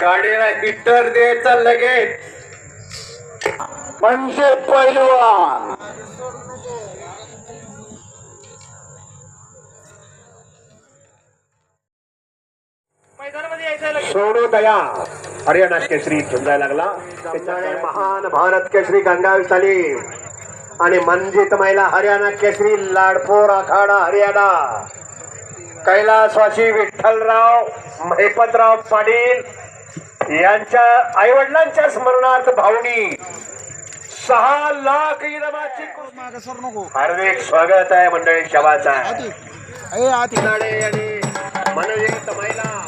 गाडीला हिटर द्यायचा लगेच. म्हणजे पैलवान. मैदानामध्ये यायचं लगे. सोडू दया. हरियाणा केसरी झुंजायला लागला. त्याच्यामुळे महान भारत केसरी गंगावी झाली आणि मंजित महिला हरियाणा केसरी लाडपोर आखाडा हरियाणा. कैलासवासी विठ्ठलराव महिपतराव पाटील यांच्या आईवडिलांच्या स्मरणार्थ भावनी सहा लाख इनामाची. हार्दिक स्वागत आहे मंडळी शबाचा. मनोजित महिला.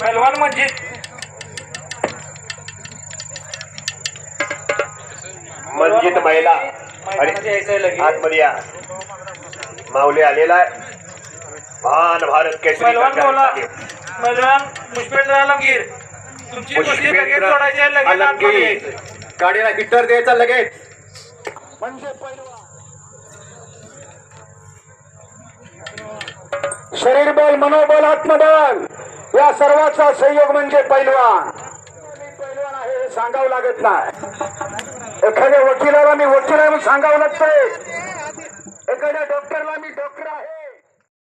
पैलवान म्हणजे मंजित महिला लगे. आतमध्ये या. माऊली आलेला आहे. महान भारत केसरी. गाडीला हिटर द्यायचा लगेच. म्हणजे शरीर बल मनोबल आत्मबल. या सर्वाचा संयोग म्हणजे पैलवान. सांगावं लागत नाही. एखाद्या वकिलाला मी वकील आहे म्हणून सांगावं लागतंय. एखाद्या डॉक्टरला मी डॉक्टर आहे.